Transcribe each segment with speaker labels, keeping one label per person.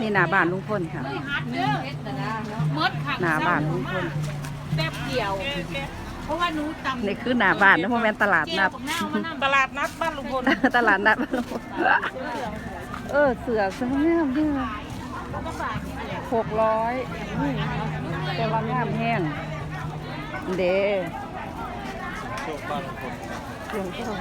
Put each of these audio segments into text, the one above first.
Speaker 1: นี่หน้าบ้านลุงพลค่ะ
Speaker 2: มดค่ะ
Speaker 1: หน้าบ้านลุงพล
Speaker 2: แป๊บเดียว เพราะว่าหนูตำ
Speaker 1: นี่คือหน้าบ้านนะโมเมนตลาดนัด
Speaker 2: เจียวกับหน้ามานั่ง
Speaker 3: ตลาดนัดบ้านลุงพล
Speaker 1: ตลาดนัดบ้านลุงพลเออเสือสวยงามดีหกร้อยแต่ว่างามแห้ง เด้
Speaker 4: โชคบ้านลุงพล
Speaker 1: หลวงพ่อ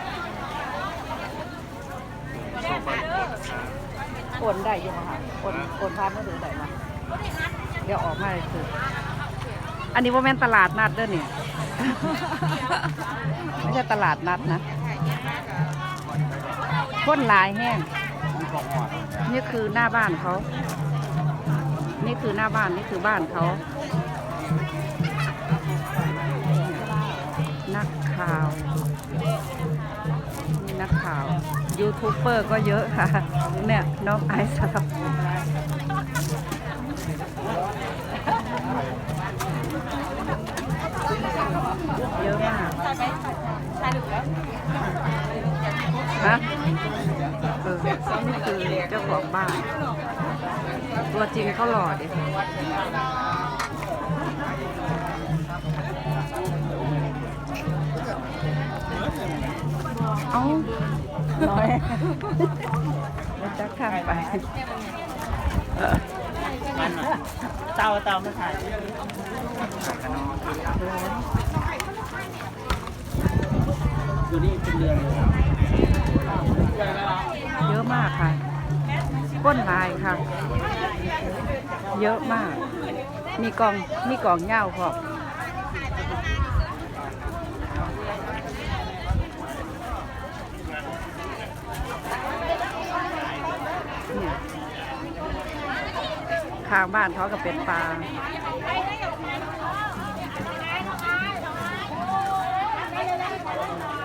Speaker 1: โอนได้อยังค่ะโอนโอนพานมือถือได้มาเดี๋ยวออกมาเลยคืออันนี้ว่าแม่นตลาดนัดเด้อเนี่ยไม่ใช่ตลาดนัดนะคนหลายแห้ง
Speaker 4: มีของหวาน
Speaker 1: นี่คือหน้าบ้านเขา นี่คือหน้าบ้านนี่คือบ้านเขา นักข่าวมีนักข่าว ยูทูบเบอร์ก็เยอะค่ะ เนี่ยน้องไอซ์ครับเยอะมากฮะเออนี่คือเจ้าของบ้าน ตัวจริงเขาหล่อดิเอ้า น้อยมันจะข้ามไปเออ
Speaker 3: มันน่ะเตาเตามาถ่ายอยู่นี่เป็นเดือนเลย
Speaker 1: เยอะมากค่ะก้นลายค่ะ เยอะมาก มีกองมีกองเหย้าพร้อมเนี่ย ข้างบ้านเขาก็เป็นปลา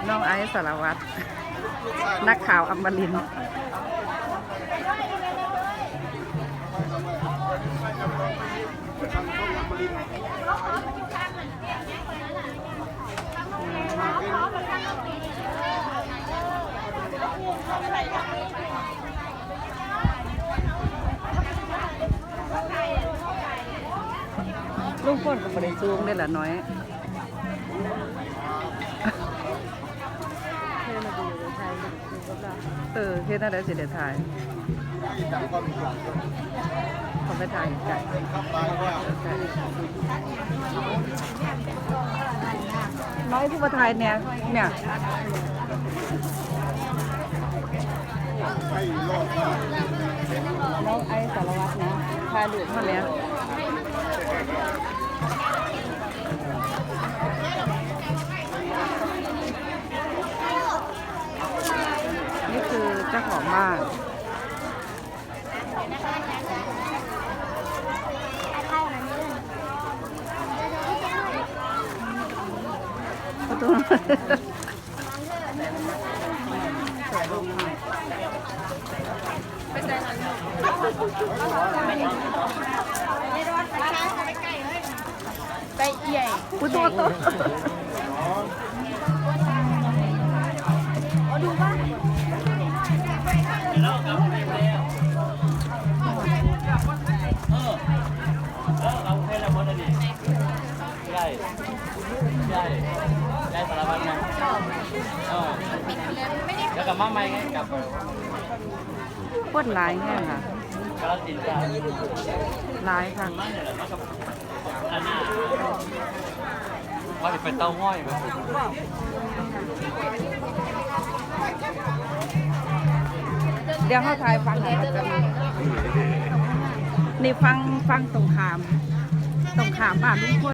Speaker 1: น้องไอซ์สารวัตรนักข่าวอมรินท ลุงพลก็บริซูงได้ละน้อยเออเฮ็ดอะไรสิเดี๋ยวถ่ายเขาไปถ่ายไก่น้อยผู้มาถ่ายเนี่ยเนี่ยน้องไอสารวัตรนะถ่ายรูปมาแล้ว นี่คือเจ้าของบ้านประตูไปใหญ่ป ระตูตัว
Speaker 3: เออเออเราเพลแล้วหมดอันนี้ใช่ใช่ได้สารพัดนะเออแล้วกับมาใหม่ไงกับ
Speaker 1: โคตรลายแง่ค่ะ
Speaker 3: กระสินจ้า
Speaker 1: ลายค่ะ
Speaker 3: มาเนี่ยแหละมากับอันนี้ว่าจะเป็นเต้าห้อยไหม
Speaker 1: เดี๋ยวเขาถ่ายฟังหน่อยครับนี่ฟังฟังตรงขามตรงขามบ้านลุงพล